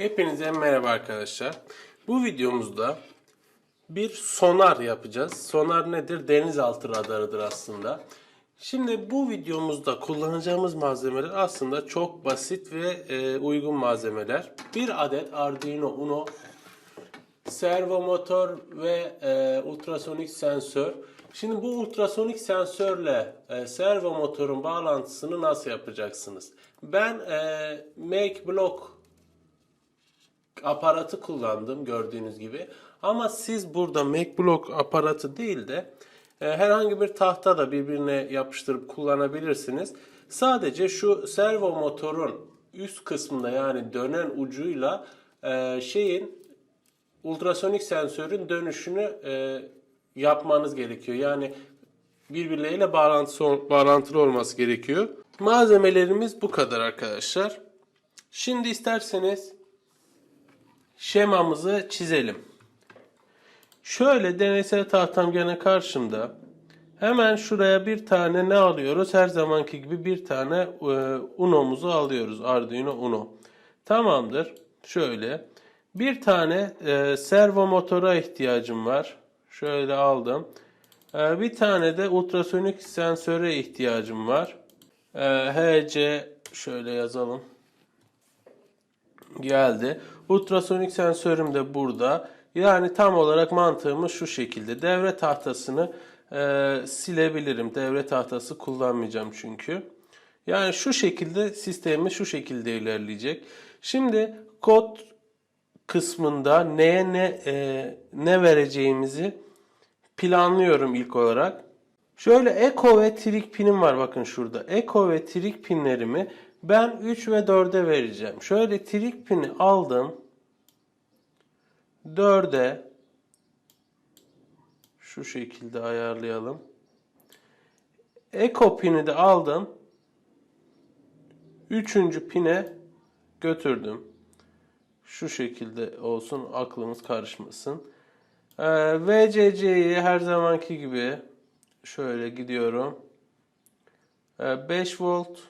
Hepinize merhaba arkadaşlar. Bu videomuzda bir sonar yapacağız. Sonar nedir? Denizaltı radarıdır aslında. Şimdi bu videomuzda kullanacağımız malzemeler aslında çok basit ve e, uygun malzemeler. Bir adet Arduino Uno servo motor ve e, ultrasonik sensör. Şimdi bu ultrasonik sensörle e, servo motorun bağlantısını nasıl yapacaksınız? Ben e, Make Block aparatı kullandım gördüğünüz gibi. Ama siz burada MacBlock aparatı değil de e, herhangi bir tahta da birbirine yapıştırıp kullanabilirsiniz. Sadece şu servo motorun üst kısmında yani dönen ucuyla e, şeyin ultrasonik sensörün dönüşünü e, yapmanız gerekiyor. Yani birbirleriyle bağlantısı, bağlantılı olması gerekiyor. Malzemelerimiz bu kadar arkadaşlar. Şimdi isterseniz şemamızı çizelim. Şöyle deneysel tahtam gene karşımda. Hemen şuraya bir tane ne alıyoruz? Her zamanki gibi bir tane e, Uno'muzu alıyoruz. Arduino Uno. Tamamdır. Şöyle. Bir tane e, servo motora ihtiyacım var. Şöyle aldım. E, bir tane de ultrasonik sensöre ihtiyacım var. E, HC şöyle yazalım geldi. Ultrasonik sensörüm de burada. Yani tam olarak mantığımız şu şekilde. Devre tahtasını e, silebilirim. Devre tahtası kullanmayacağım çünkü. Yani şu şekilde sistemimiz şu şekilde ilerleyecek. Şimdi kod kısmında neye ne e, ne vereceğimizi planlıyorum ilk olarak. Şöyle Eko ve Trig pinim var bakın şurada. Eko ve Trig pinlerimi ben 3 ve 4'e vereceğim. Şöyle Trig pini aldım. 4'e şu şekilde ayarlayalım. Eko pini de aldım. Üçüncü pine götürdüm. Şu şekilde olsun aklımız karışmasın. Ee, VCC'yi her zamanki gibi şöyle gidiyorum. Ee, 5 volt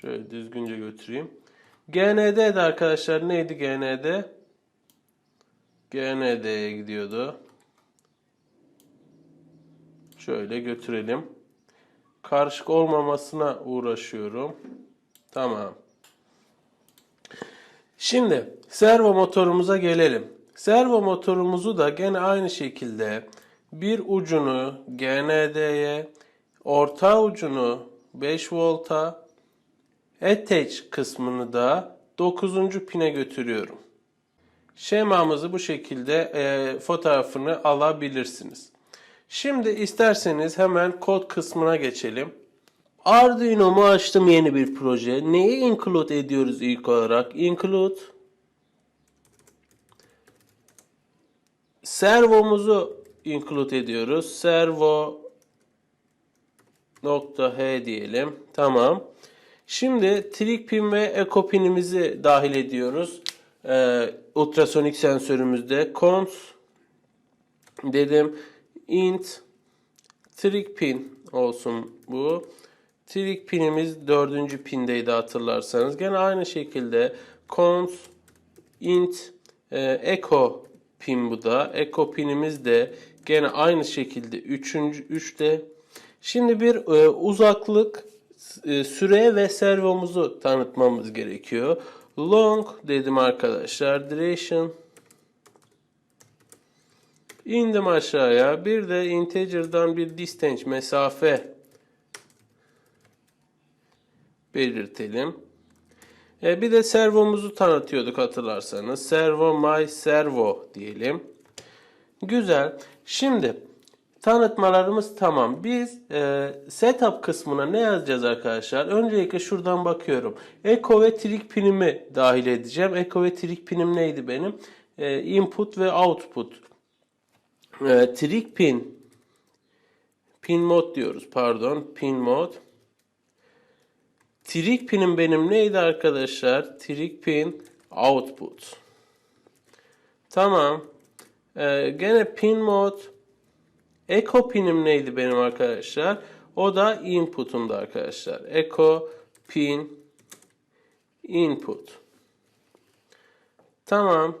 Şöyle düzgünce götüreyim. GND de arkadaşlar neydi GND? GND'ye gidiyordu. Şöyle götürelim. Karışık olmamasına uğraşıyorum. Tamam. Şimdi servo motorumuza gelelim. Servo motorumuzu da gene aynı şekilde bir ucunu GND'ye, orta ucunu 5 volta, attach kısmını da 9. pine götürüyorum. Şemamızı bu şekilde e, fotoğrafını alabilirsiniz. Şimdi isterseniz hemen kod kısmına geçelim. Arduino'mu açtım yeni bir proje. Neyi include ediyoruz ilk olarak? Include servomuzu include ediyoruz. Servo nokta h diyelim. Tamam. Şimdi trig pin ve echo pinimizi dahil ediyoruz. Ee, ultrasonik sensörümüzde cons dedim int trig pin olsun bu. Trig pinimiz dördüncü pindeydi hatırlarsanız. Gene aynı şekilde cons int e, echo pin bu da. Echo pinimiz de gene aynı şekilde üçüncü üçte. Şimdi bir e, uzaklık e, süre ve servomuzu tanıtmamız gerekiyor. Long dedim arkadaşlar. Duration indim aşağıya. Bir de integer'dan bir distance mesafe belirtelim. E, bir de servomuzu tanıtıyorduk hatırlarsanız. Servo my servo diyelim. Güzel. Şimdi tanıtmalarımız tamam. Biz e, setup kısmına ne yazacağız arkadaşlar? Öncelikle şuradan bakıyorum. Echo ve trig pinimi dahil edeceğim. Echo ve trig pinim neydi benim? E, input ve output. E, trig pin pin mod diyoruz pardon. Pin mod. Trig pinim benim neydi arkadaşlar? Trig pin output. Tamam. Ee, gene pin mod. Echo pinim neydi benim arkadaşlar? O da input'umdu arkadaşlar. Echo pin input. Tamam.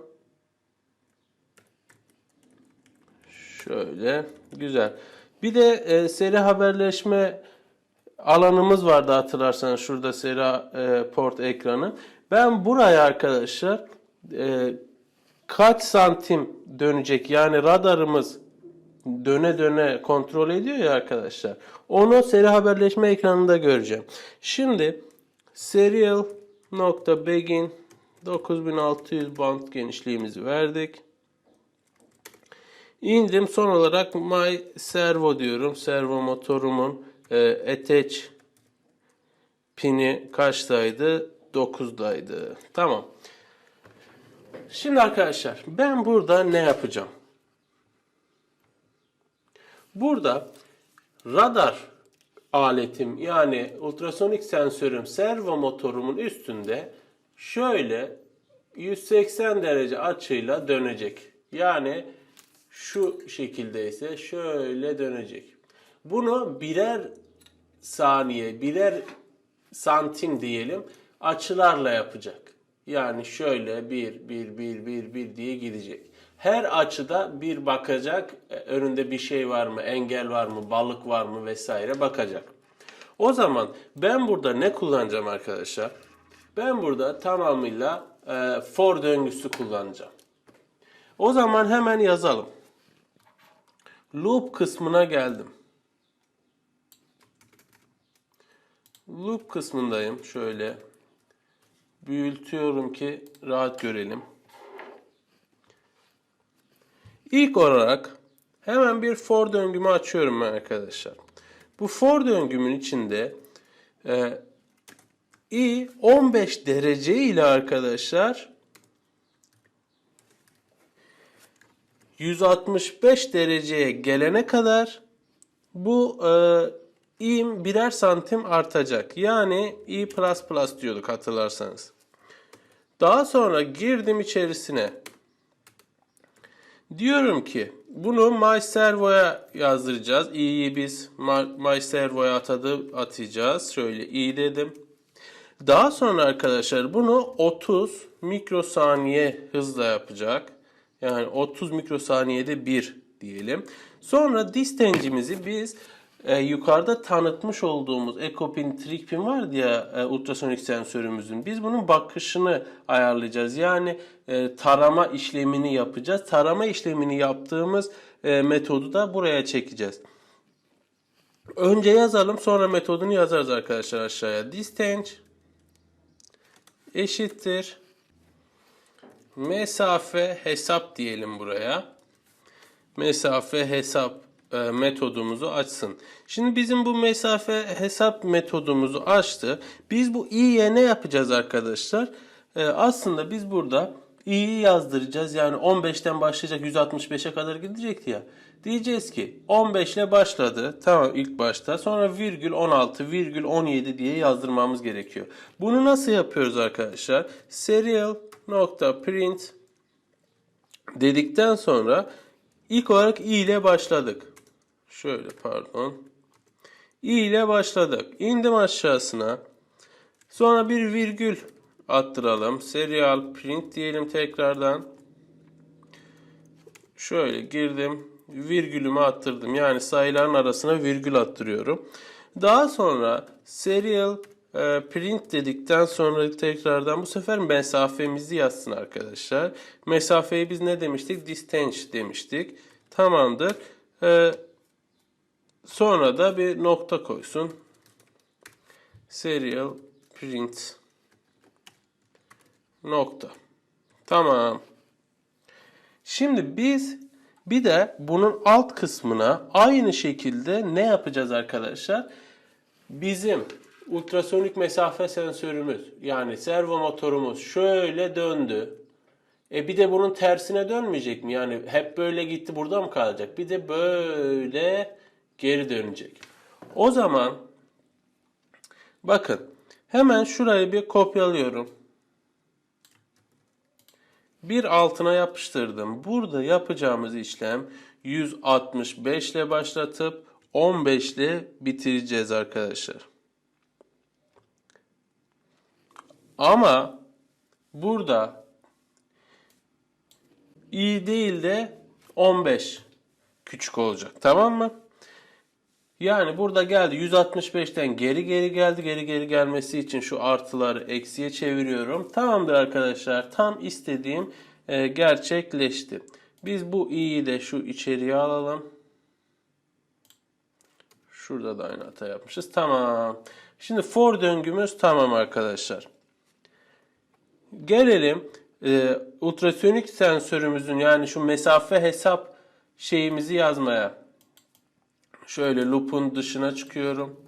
Şöyle güzel. Bir de e, seri haberleşme alanımız vardı hatırlarsanız şurada seri e, port ekranı. Ben buraya arkadaşlar e, kaç santim dönecek yani radarımız döne döne kontrol ediyor ya arkadaşlar. Onu seri haberleşme ekranında göreceğim. Şimdi serial nokta begin 9600 band genişliğimizi verdik. İndim son olarak my servo diyorum. Servo motorumun e, attach pini kaçtaydı? 9'daydı. Tamam. Şimdi arkadaşlar ben burada ne yapacağım? Burada radar aletim yani ultrasonik sensörüm servo motorumun üstünde şöyle 180 derece açıyla dönecek. Yani şu şekilde ise şöyle dönecek. Bunu birer saniye, birer santim diyelim açılarla yapacak. Yani şöyle bir, bir, bir, bir, bir diye gidecek. Her açıda bir bakacak, e, önünde bir şey var mı, engel var mı, balık var mı vesaire bakacak. O zaman ben burada ne kullanacağım arkadaşlar? Ben burada tamamıyla e, for döngüsü kullanacağım. O zaman hemen yazalım. Loop kısmına geldim. Loop kısmındayım. Şöyle büyütüyorum ki rahat görelim. İlk olarak hemen bir for döngümü açıyorum arkadaşlar. Bu for döngümün içinde e, i 15 derece ile arkadaşlar 165 dereceye gelene kadar bu e, i'm birer santim artacak. Yani i++ diyorduk hatırlarsanız. Daha sonra girdim içerisine. Diyorum ki bunu MyServo'ya yazdıracağız. i'yi biz MyServo'ya atadı, atacağız. Şöyle i dedim. Daha sonra arkadaşlar bunu 30 mikrosaniye hızla yapacak. Yani 30 mikrosaniyede 1 diyelim. Sonra distancemizi biz e, yukarıda tanıtmış olduğumuz Ecopin Trickpin vardı ya e, ultrasonik sensörümüzün. Biz bunun bakışını ayarlayacağız. Yani e, tarama işlemini yapacağız. Tarama işlemini yaptığımız e, metodu da buraya çekeceğiz. Önce yazalım sonra metodunu yazarız arkadaşlar aşağıya. Distance eşittir mesafe hesap diyelim buraya. Mesafe hesap metodumuzu açsın. Şimdi bizim bu mesafe hesap metodumuzu açtı. Biz bu i'ye ne yapacağız arkadaşlar? E, aslında biz burada i'yi yazdıracağız. Yani 15'ten başlayacak 165'e kadar gidecekti ya. Diyeceğiz ki 15 ile başladı. Tamam ilk başta. Sonra virgül 16, virgül 17 diye yazdırmamız gerekiyor. Bunu nasıl yapıyoruz arkadaşlar? Serial nokta print dedikten sonra ilk olarak i ile başladık. Şöyle pardon. i ile başladık. İndim aşağısına. Sonra bir virgül attıralım. Serial print diyelim tekrardan. Şöyle girdim. Virgülümü attırdım. Yani sayıların arasına virgül attırıyorum. Daha sonra serial e, print dedikten sonra tekrardan bu sefer mesafemizi yazsın arkadaşlar. Mesafeyi biz ne demiştik? Distance demiştik. Tamamdır. E, sonra da bir nokta koysun. Serial print nokta. Tamam. Şimdi biz bir de bunun alt kısmına aynı şekilde ne yapacağız arkadaşlar? Bizim ultrasonik mesafe sensörümüz yani servo motorumuz şöyle döndü. E bir de bunun tersine dönmeyecek mi? Yani hep böyle gitti burada mı kalacak? Bir de böyle geri dönecek. O zaman bakın hemen şurayı bir kopyalıyorum. Bir altına yapıştırdım. Burada yapacağımız işlem 165 ile başlatıp 15 ile bitireceğiz arkadaşlar. Ama burada i değil de 15 küçük olacak. Tamam mı? Yani burada geldi 165'ten geri geri geldi. Geri geri gelmesi için şu artıları eksiye çeviriyorum. Tamamdır arkadaşlar. Tam istediğim e, gerçekleşti. Biz bu i'yi de şu içeriye alalım. Şurada da aynı hata yapmışız. Tamam. Şimdi for döngümüz tamam arkadaşlar. Gelelim e, ultrasonik sensörümüzün yani şu mesafe hesap şeyimizi yazmaya. Şöyle loop'un dışına çıkıyorum.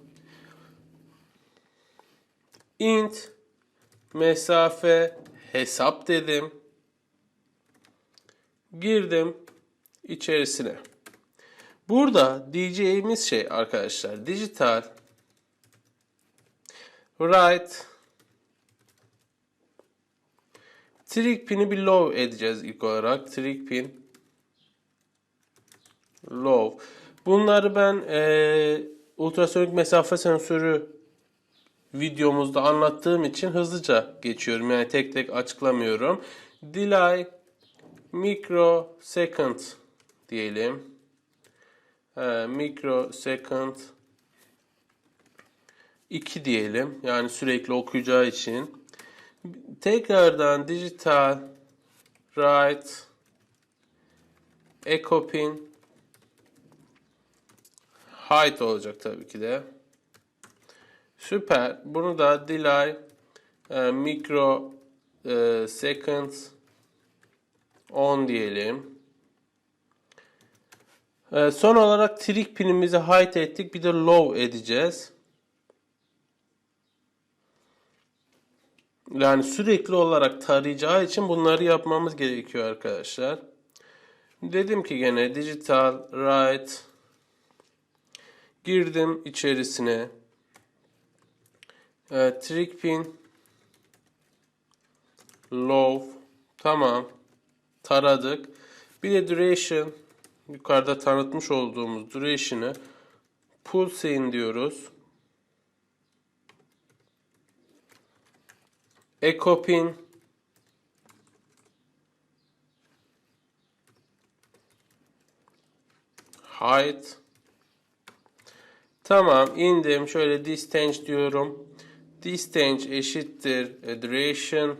int mesafe hesap dedim. Girdim içerisine. Burada diyeceğimiz şey arkadaşlar dijital write trick pin'i bir low edeceğiz ilk olarak. Trick pin low. Bunları ben e, ultrasonik mesafe sensörü videomuzda anlattığım için hızlıca geçiyorum. Yani tek tek açıklamıyorum. Delay microsecond diyelim. E, microsecond 2 diyelim. Yani sürekli okuyacağı için. Tekrardan digital write echo pin height olacak tabii ki de. Süper. Bunu da delay e, micro e, seconds 10 diyelim. E, son olarak trick pinimizi height ettik. Bir de low edeceğiz. Yani sürekli olarak tarayacağı için bunları yapmamız gerekiyor arkadaşlar. Dedim ki gene digital write girdim içerisine. E, trick pin. Low tamam. Taradık. Bir de duration. Yukarıda tanıtmış olduğumuz duration'ı pulse in diyoruz. Echo pin. Height Tamam indim. Şöyle distance diyorum. Distance eşittir duration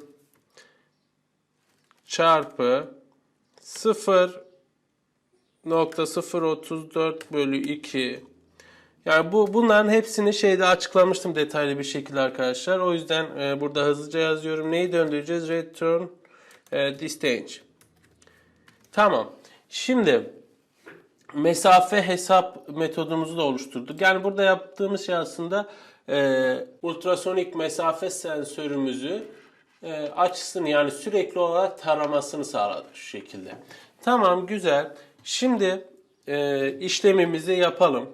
çarpı 0.034 bölü 2 yani bu bunların hepsini şeyde açıklamıştım detaylı bir şekilde arkadaşlar. O yüzden e, burada hızlıca yazıyorum. Neyi döndüreceğiz? Return e, distance. Tamam. Şimdi mesafe hesap metodumuzu da oluşturduk. Yani burada yaptığımız şey aslında e, ultrasonik mesafe sensörümüzü e, açısını yani sürekli olarak taramasını sağladık şu şekilde. Tamam güzel. Şimdi e, işlemimizi yapalım.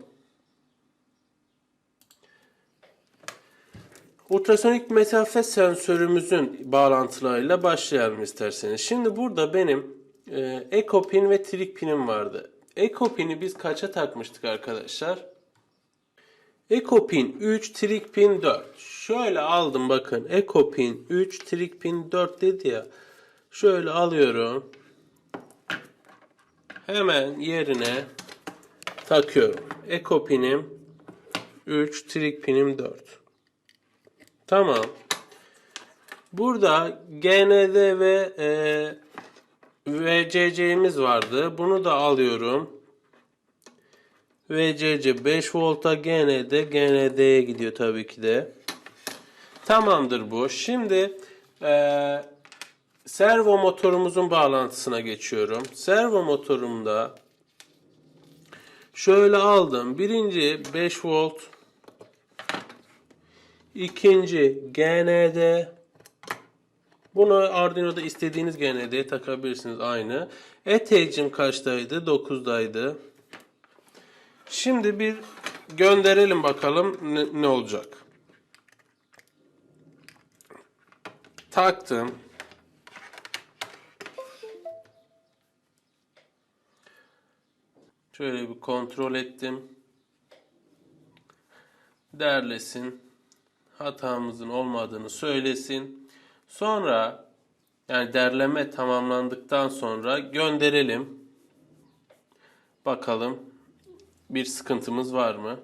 Ultrasonik mesafe sensörümüzün bağlantılarıyla başlayalım isterseniz. Şimdi burada benim e, Echo pin ve Trick pinim vardı. Echo pin'i biz kaça takmıştık arkadaşlar? Echo pin 3, Trick pin 4. Şöyle aldım bakın. Echo pin 3, Trick pin 4 dedi ya. Şöyle alıyorum. Hemen yerine takıyorum. Echo pinim 3, Trick pinim 4. Tamam. Burada GND ve e, VCC'miz vardı. Bunu da alıyorum. VCC 5 volta GND GND'ye gidiyor tabii ki de. Tamamdır bu. Şimdi e, servo motorumuzun bağlantısına geçiyorum. Servo motorumda şöyle aldım. Birinci 5 volt ikinci GND bunu Arduino'da istediğiniz GND'ye takabilirsiniz aynı. Etagem kaçtaydı? 9'daydı. Şimdi bir gönderelim bakalım ne, ne olacak. Taktım. Şöyle bir kontrol ettim. Derlesin. Hatamızın olmadığını söylesin. Sonra yani derleme tamamlandıktan sonra gönderelim. Bakalım bir sıkıntımız var mı?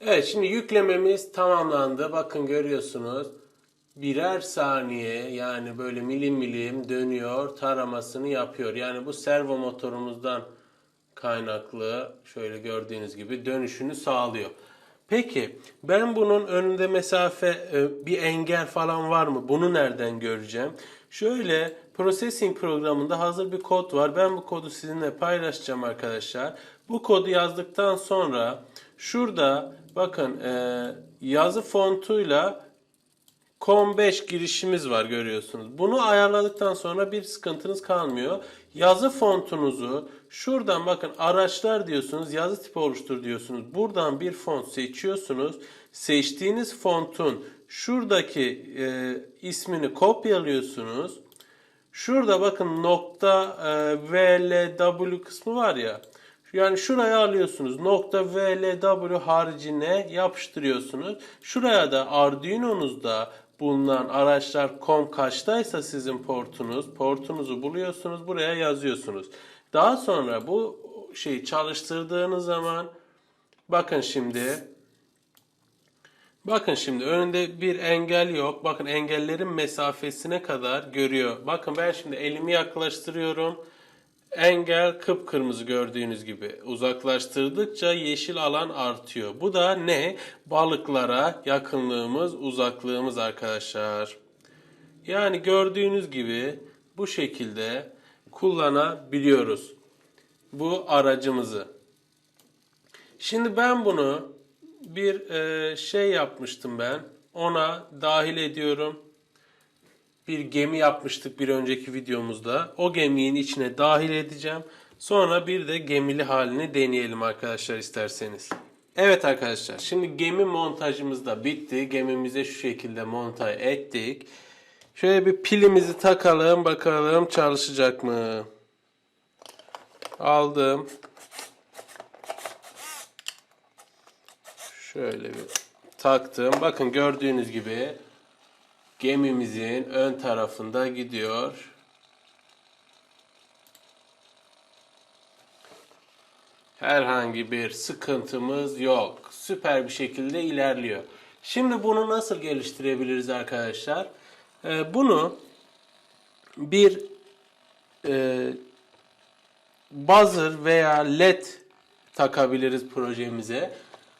Evet şimdi yüklememiz tamamlandı. Bakın görüyorsunuz. Birer saniye yani böyle milim milim dönüyor taramasını yapıyor. Yani bu servo motorumuzdan kaynaklı şöyle gördüğünüz gibi dönüşünü sağlıyor. Peki ben bunun önünde mesafe e, bir engel falan var mı? Bunu nereden göreceğim? Şöyle processing programında hazır bir kod var. Ben bu kodu sizinle paylaşacağım arkadaşlar. Bu kodu yazdıktan sonra şurada bakın e, yazı fontuyla COM5 girişimiz var görüyorsunuz. Bunu ayarladıktan sonra bir sıkıntınız kalmıyor. Yazı fontunuzu şuradan bakın araçlar diyorsunuz, yazı tipi oluştur diyorsunuz. Buradan bir font seçiyorsunuz. Seçtiğiniz fontun şuradaki e, ismini kopyalıyorsunuz. Şurada bakın nokta e, VLW kısmı var ya. Yani şuraya alıyorsunuz. Nokta VLW haricine yapıştırıyorsunuz. Şuraya da Arduino'nuzda bulunan araçlar com kaçtaysa sizin portunuz, portunuzu buluyorsunuz. Buraya yazıyorsunuz. Daha sonra bu şeyi çalıştırdığınız zaman bakın şimdi Bakın şimdi önünde bir engel yok. Bakın engellerin mesafesine kadar görüyor. Bakın ben şimdi elimi yaklaştırıyorum. Engel kıpkırmızı gördüğünüz gibi. Uzaklaştırdıkça yeşil alan artıyor. Bu da ne? Balıklara yakınlığımız, uzaklığımız arkadaşlar. Yani gördüğünüz gibi bu şekilde kullanabiliyoruz bu aracımızı. Şimdi ben bunu bir e, şey yapmıştım ben. Ona dahil ediyorum. Bir gemi yapmıştık bir önceki videomuzda. O geminin içine dahil edeceğim. Sonra bir de gemili halini deneyelim arkadaşlar isterseniz. Evet arkadaşlar şimdi gemi montajımız da bitti. Gemimize şu şekilde montaj ettik. Şöyle bir pilimizi takalım bakalım çalışacak mı? Aldım. Şöyle bir taktım. Bakın gördüğünüz gibi gemimizin ön tarafında gidiyor. Herhangi bir sıkıntımız yok. Süper bir şekilde ilerliyor. Şimdi bunu nasıl geliştirebiliriz arkadaşlar? Ee, bunu bir e, buzzer veya led takabiliriz projemize.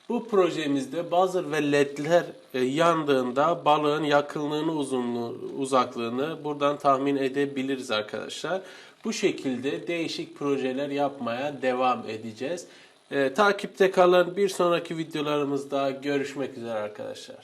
Bu projemizde buzzer ve ledler e, yandığında balığın yakınlığını, uzunluğu, uzaklığını buradan tahmin edebiliriz arkadaşlar. Bu şekilde değişik projeler yapmaya devam edeceğiz. E, takipte kalın. Bir sonraki videolarımızda görüşmek üzere arkadaşlar.